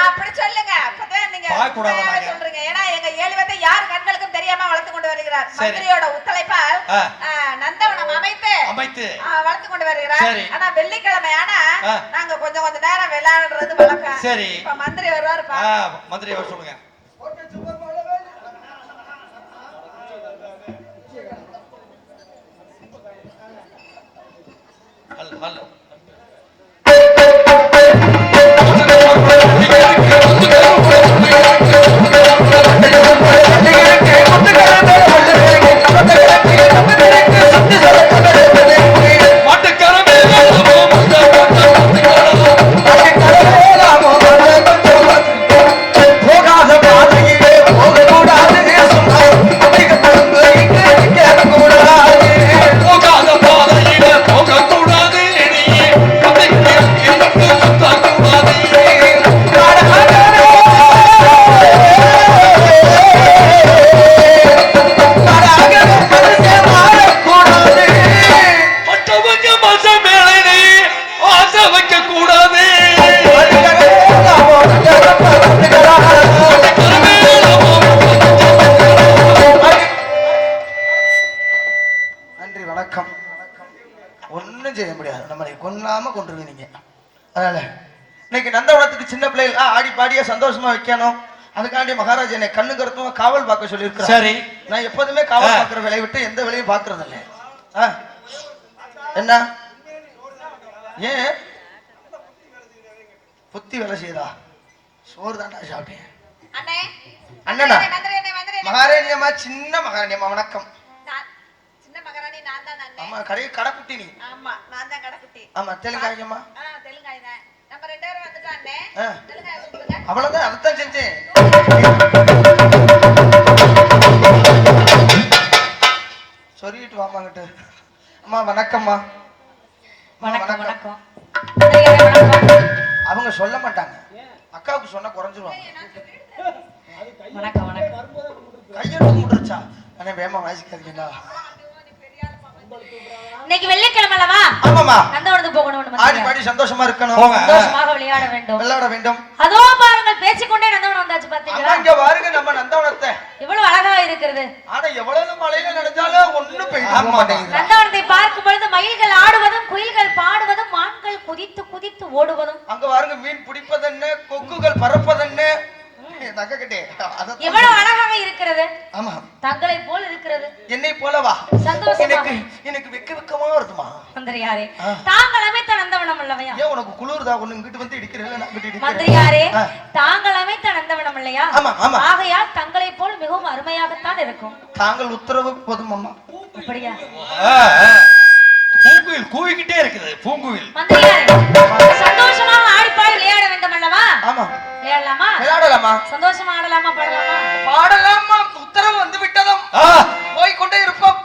அப்படி சொல்லுங்க அப்பதான் நீங்க. சொல்றீங்க ஏன்னா எங்க ஏழு யார் கண்களுக்கும் தெரியாம வளர்த்து கொண்டு வருகிறார். மந்திரியோட. ஆ, நந்தவனம் அமைத்து அமைத்து ஆ, வளர்த்து கொண்டு வருகிறார். ஆனா வெள்ளிக்கிழமை ஆனா. நாங்க கொஞ்சம் கொஞ்ச நேரம் விளையாடுறது வழக்கம் சரி. இப்ப மந்திரி வருவாரு மந்திரி சொல்லுங்க ஹலோ ஹலோ கொல்லாம கொண்டுருவீங்க நீங்க. அதனால இன்னைக்கு நந்தவனத்துக்கு சின்ன பிள்ளைகள் ஆடி பாடியா சந்தோஷமா வைக்கணும். அதுக்காண்டி மகாராஜ் என்னை கண்ணு கருத்துமா காவல் பார்க்க சொல்லியிருக்கிறேன் சரி. நான் எப்போதுமே காவல். பார்க்குற வேலையை விட்டு எந்த வேலையும் பார்க்கறது இல்லை ஆ. என்ன? ஏன்? புத்தி வேலை செய்யுதா? சோறு தாண்டா சாப்பிட்டேன். அண்ணே. அண்ணனா? மகாராணியம்மா சின்ன மகாராணியம்மா வணக்கம். சின்ன மகாராணி நான் தான் ஆமா கடை கடைக்குட்டி நீ. ஆமா நான் தான் கடைக்குட்டி. ஆமா தெலுங்காயம்மா ஆ தெலுங்காய் தான். நம்ம ரெண்டு பேரும் வந்துட்டோம் அண்ணே. ஆ. தெலுங்காய் சொல்லுங்க அவ்வளவுதான் அதைத்தான் செஞ்சேன். சொல்லிட்டு வாமாங்கிட்டு அம்மா வணக்கம்மா. வணக்கம் வணக்கம். அவங்க சொல்ல மாட்டாங்க. அக்காவுக்கு சொன்னா குறைஞ்சிருவாங்க. வணக்கம் வணக்கம். கையெழுத்து முட்டுருச்சா அண்ணே வேமா வாசிக்காதீங்களா இன்னைக்கு வெள்ளிக்கிழமை அல்லவா ஆமாம்மா. நந்தவனத்துக்கு போகணும் ஆடி பாடி சந்தோஷமா இருக்கணும். சந்தோஷமாக விளையாட வேண்டும். விளையாட வேண்டும். அதோ பாருங்கள் பேசிக்கொண்டே நந்தவனம் வந்தாச்சு பாத்தீங்களா? இங்க பாருங்க நம்ம நந்தவனத்தை. எவ்வளவு அழகா இருக்கிறது. ஆனா எவ்வளவு மழையில நினைச்சாலும் ஒண்ணும் பெய்ய. மாட்டேங்குது. நந்தவனத்தை பார்க்கும் பொழுது மயில்கள் ஆடுவதும் குயில்கள் பாடுவதும் மான்கள் குதித்து குதித்து ஓடுவதும். அங்க பாருங்க மீன் பிடிப்பதென்ன கொக்குகள் பறப்பதென்ன? தங்க கிட்டே எவ்வளவு அழகாக இருக்கிறது? ஆமா. தங்களை போல் இருக்கிறது. என்னை போலவா? சந்தோஷமா. எனக்கு எனக்கு வெக்க வெக்கமா வருதுமா மந்திரியாரே ஆ. தாங்கள் அமைத்த நந்தவனம் அல்லவையா? ஏன் உனக்கு குளிர்தா? ஒண்ணு இங்கிட்டு வந்து இடிக்கிறேன் நான் இங்கிட்டு இடிக்கிறேன். மந்திரியாரே ஆ. தாங்கள் அமைத்த நந்தவனம் இல்லையா ஆமா, ஆமா. ஆகையால் தங்களை போல் மிகவும் அருமையாகத்தான் இருக்கும். தாங்கள் உத்தரவு போதும் அம்மா. அப்படியா. பூங்குயில் கூவிக்கிட்டே இருக்குது பூங்குயில் மந்திரியாரே சந்தோஷமாக ஆடிப்பாடி விளையாட வேண்டும் அல்லவா ஆமா. விளையாடலாமா? விளையாடலாமா? சந்தோஷமா ஆடலாமா பாடலாமா? பாடலாமா? உத்தரவு வந்து விட்டதும் போய் கொண்டே இருப்போம்.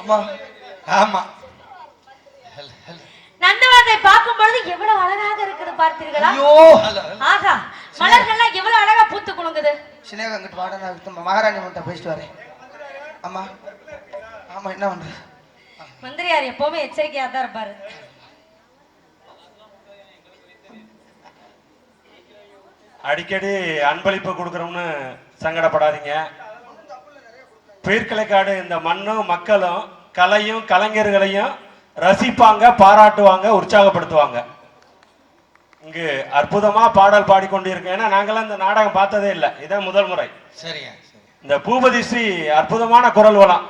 அம்மா ஆமா. நந்தவனத்தை பார்க்கும் பொழுது எவ்வளவு அழகாக இருக்குது பார்த்தீர்களா? ஐயோ. ஆகா மலர்கள்லாம் எவ்வளவு அழகா பூத்து குலுங்குது. சினேகா அங்கிட்டு வாட நான் மகாராணி மட்டும் பேசிட்டு வரேன். அம்மா ஆமா என்ன பண்றது மந்திரியார் எப்பவுமே எச்சரிக்கையா தான் இருப்பாரு. அடிக்கடி அன்பளிப்பு கொடுக்குறோம்னு சங்கடப்படாதீங்க. பீர்க்கலைக்காடு இந்த மண்ணும் மக்களும் கலையும் கலைஞர்களையும் ரசிப்பாங்க பாராட்டுவாங்க உற்சாகப்படுத்துவாங்க. இங்கு அற்புதமா பாடல் பாடிக்கொண்டிருக்கேன். ஏன்னா நாங்களாம் இந்த நாடகம் பார்த்ததே இல்லை. இதான் முதல் முறை. சரியா சரி இந்த பூபதி ஸ்ரீ அற்புதமான குரல் வளம்.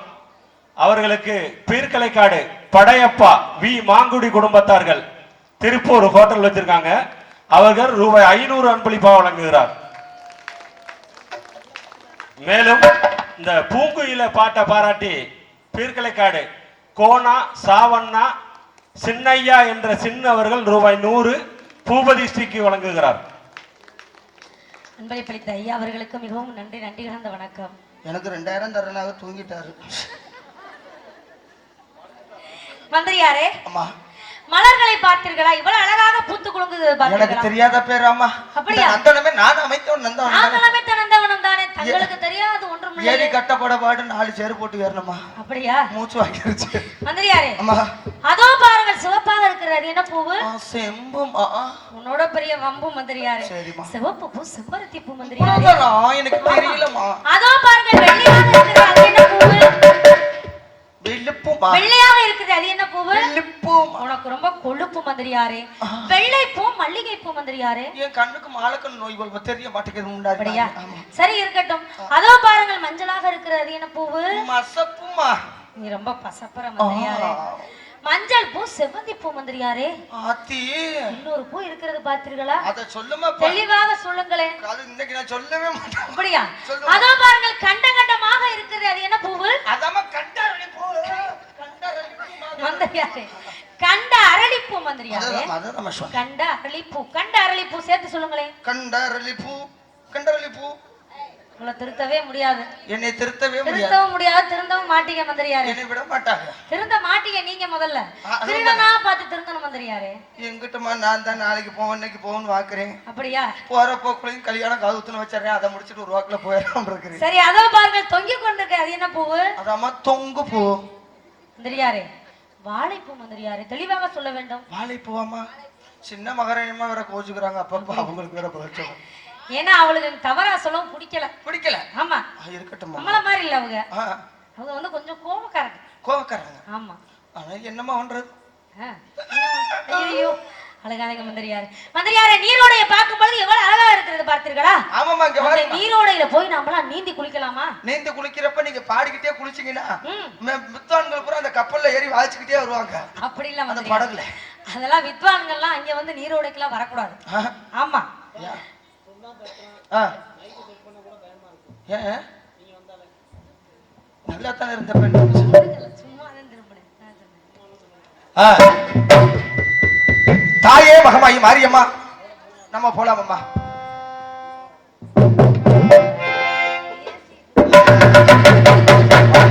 அவர்களுக்கு பீர்க்கலைக்காடு படையப்பா வி. மாங்குடி குடும்பத்தார்கள் திருப்பூர் ஹோட்டல் வச்சிருக்காங்க. அவர்கள் ரூபாய் ஐநூறு அன்பளிப்பா வழங்குகிறார். மேலும் இந்த பூங்குயில பாட்டை பாராட்டி பீர்க்கலைக்காடு. கோனா சாவண்ணா சின்னையா என்ற சின்னவர்கள் ரூபாய் நூறு பூபதி ஸ்ரீக்கு வழங்குகிறார் அன்பளிப்பளித்த ஐயா அவர்களுக்கு மிகவும் நன்றி நன்றி கலந்த வணக்கம். எனக்கு ரெண்டாயிரம் தரனாக தூங்கிட்டாரு. மந்திரியாரே அம்மா. மலர்களை பார்த்தீர்களா? இவ்வளவு அழகாக பூத்து குலுங்குது எனக்கு பார்த்தீர்களா? தெரியாத பேர் அம்மா. அப்படியா? இந்த நந்தனமே நான் அமைத்தவன் நந்தவன். நந்தவனம் தானே தங்களுக்கு தெரியாது ஒன்றும் ஏறி கட்டப்பட பாடு நாலு சேரு போட்டு ஏறணுமா? அப்படியா? மூச்சு வாங்கிருச்சு. மந்திரியாரே அம்மா. அதோ பாருங்கள் சிவப்பாக இருக்கிறது. என்ன பூவு? செம்புமா உன்னோட பெரிய வம்பு மந்திரியாரே. சரிம்மா. சிவப்பு பூ செம்பருத்தி பூ மந்திரியாரே? எனக்கு தெரியலம்மா. அதோ பாருங்கள் வெள்ளையாக இருக்குது அது என்ன பூவு? வெள்ளையாக இருக்குது அது என்ன பூவு? உனக்கு ரொம்ப கொழுப்பு மந்திரியாரே. வெள்ளை பூ மல்லிகை பூ மந்திரியாரே. என் கண்ணுக்கு மாலக்கண் நோய் போல் தெரிய மாட்டேங்குது சரி இருக்கட்டும். அதோ பாருங்கள் மஞ்சளாக இருக்கிறது அது என்ன பூவு? மசப்புமா. நீ ரொம்ப பசப்பற மந்திரியாரே. மஞ்சள் பூ செவ்வந்தி பூ மந்திரியாரே. ஆத்தி. இன்னொரு பூ இருக்கிறது பார்த்தீர்களா? அத சொல்லுமா தெளிவாக சொல்லுங்களேன். அது இன்னைக்கு நான் சொல்லவே மாட்டேன். அப்படியா. அதோ பாருங்கள் கண்ட கண்டமாக இருக்கிறது அது என்ன பூவு? அதாம பூ மந்திரியாரே. கண்ட அரளிப்பூ மந்திரியாரே. அதான் அதான் நம்ம சொன்னோம். கண்ட அரளிப்பூ. கண்ட அரளிப்பூ சேர்த்து சொல்லுங்களேன். கண்டாரளி பூ கண்டாரளி பூ உங்களை திருத்தவே முடியாது. என்னை திருத்தவே திருத்தவும் முடியாது திருந்தவும் மாட்டீங்க மந்திரியாரே. என்னை விட மாட்டாங்க. திருந்த மாட்டீங்க நீங்க முதல்ல. திருடனா பார்த்து திருந்தணும் மந்திரியாரே. எங்கிட்டமா நான் தான் நாளைக்கு போவேன் இன்னைக்கு போவேன்னு வாக்குறேன். அப்படியா? போற போக்குலையும் கல்யாணம் காது ஊத்துன்னு வச்சிடறேன். அதை முடிச்சுட்டு ஒரு வாக்குல போயிடலாம் இருக்கிறேன். சரி அதோ பாருங்க தொங்கி கொண்டிருக்க. அது என்ன பூவு? அதாம்மா தொங்கு பூ. மந்திரியாரே வாழைப்பூ மந்திரியாரே தெளிவாக சொல்ல வேண்டும். வாழை பூவாமா சின்ன மகாராணியமா வேற கோச்சுக்கிறாங்க. அப்பப்ப அவங்களுக்கு வேற பிரச்சனை. ஏன்னா அவளுக்கு தவறா சொல்லவும் பிடிக்கல. பிடிக்கல? ஆமா. ஆ, இருக்கட்டும்மா. நம்மள மாதிரி இல்ல அவங்க. அவங்க வந்து கொஞ்சம் கோபக்காரங்க கோவக்காரங்க. ஆமா. ஆனா என்னம்மா பண்றது. ஐயோ அழகாக மந்திரியாரே. மந்திரியாரே நீரோடைய பார்க்கும்போது எவ்வளவு அழகா இருக்கிறது பார்த்தீர்களா? பாருங்க நீரோடையில போய் நாமெல்லாம் நீந்தி குளிக்கலாமா? நீந்து குளிக்கிறப்ப நீங்க பாடிக்கிட்டே குளிச்சீங்கன்னா வித்வான்கள் பூரா அந்த கப்பல்ல ஏறி வாசிச்சுக்கிட்டே வருவாங்க. அப்படி இல்ல அந்த. படகுல. அதெல்லாம் வித்வான்கள்லாம் அங்க வந்து நீரோடைக்கெல்லாம் வரக்கூடாது. ஆமா. நல்லா தானே இருந்த பெண். தாயே மகமாயி மாரியம்மா. நம்ம போலாமம்மா. வாமா,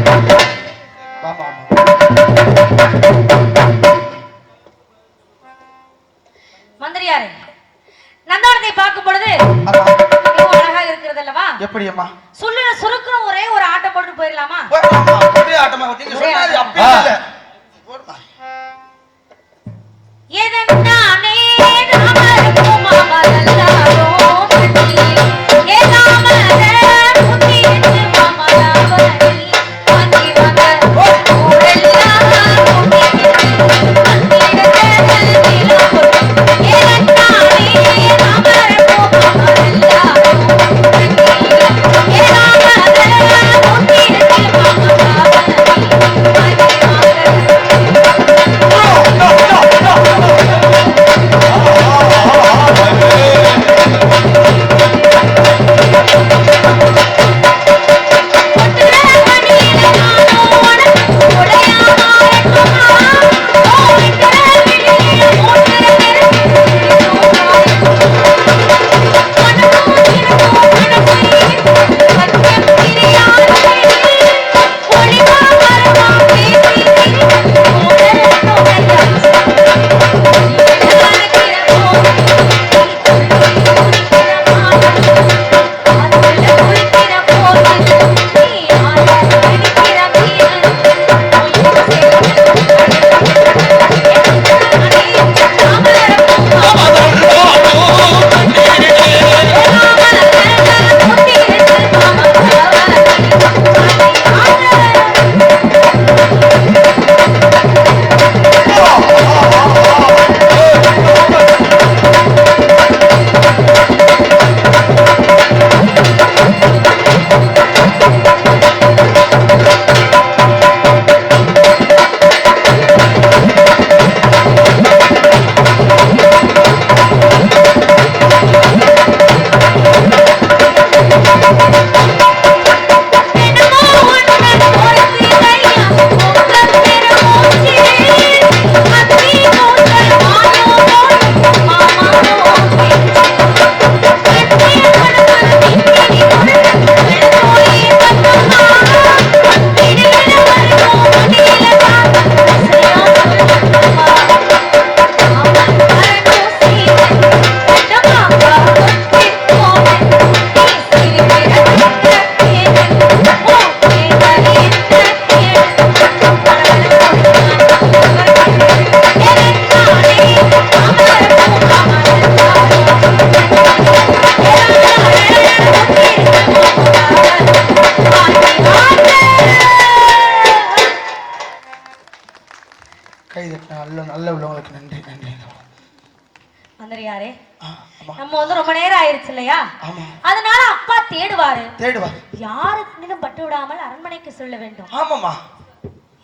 வேண்டும். ஆமாம்மா.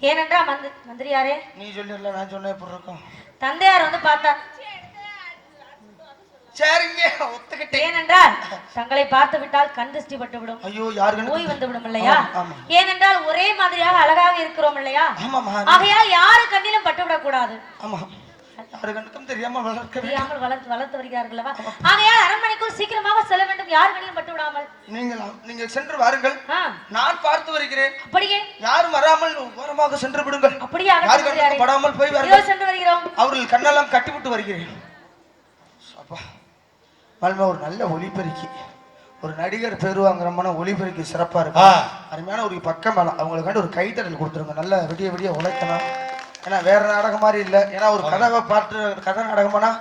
ஏனென்றா மந்தி மந்திரியாரே நீ சொல்லிடல நான் சொன்னேன் எப்படி இருக்கும். தந்தையார் வந்து பார்த்தா சரிங்க ஒத்துக்கிட்டேன். ஏனென்றால் தங்களை பார்த்து விட்டால் கண் திருஷ்டி பட்டுவிடும். ஐயோ யாருக்கு நோய் வந்து விடும் இல்லையா. ஏனென்றால் ஒரே மாதிரியாக அழகாக இருக்கிறோம் இல்லையா? ஆகையால் யாரு கண்ணிலும் பட்டுவிடக் கூடாது ஆமா யாரு கண்ணுக்கும் தெரியாம வளர்க்க. தெரியாமல் வளர்த்து வளர்த்து வருகிறார்கள் ஆகையால் அரண்மனைக்குள் சீக்கிரமாக செல்ல வேண்டும். யார் கண்ணிலும் பட்டு விடாமல். நீங்கள்? நீங்கள் சென்று வாருங்கள். நான் பார்த்து வருகிறேன். அப்படியே. யாரும் வராமல் ஓரமாக சென்று விடுங்கள். அப்படியே யாரு. படாமல் போய் வாருங்கள். சென்று வருகிறோம். அவர்கள் கண்ணெல்லாம் கட்டிவிட்டு வருகிறேன். அப்பா மல்மா ஒரு நல்ல ஒளிபெருக்கி ஒரு நடிகர் பேர் வாங்குறமான ஒளிபெருக்கி சிறப்பா இருக்கு ஆ. அருமையான ஒரு பக்கம் அவங்களுக்காண்டி ஒரு கைத்தடல் கொடுத்துருங்க. நல்ல விடிய விடிய உழைக்கணும் ஏன்னா வேற நாடகம் மாதிரி இல்லை. ஏன்னா ஒரு கதை பாட்டு கதை நாடகம்னா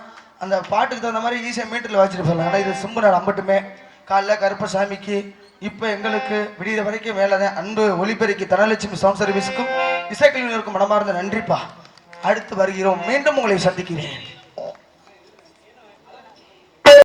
அந்த பாட்டுக்கு தகுந்த மாதிரி ஈஸியாக மீட்டரில் வச்சுட்டு போயிடலாம். ஆனால் இது சிம்பு நாடு அம்பட்டுமே. காலைல கருப்பசாமிக்கு இப்போ எங்களுக்கு விடிய வரைக்கும் வேலை தான். அன்பு ஒளிபெருக்கி தனலட்சுமி சவுண்ட் சர்வீஸுக்கும் இசைக்கலைஞருக்கும் மனமார்ந்த நன்றிப்பா. அடுத்து வருகிறோம். மீண்டும் உங்களை சந்திக்கிறேன்.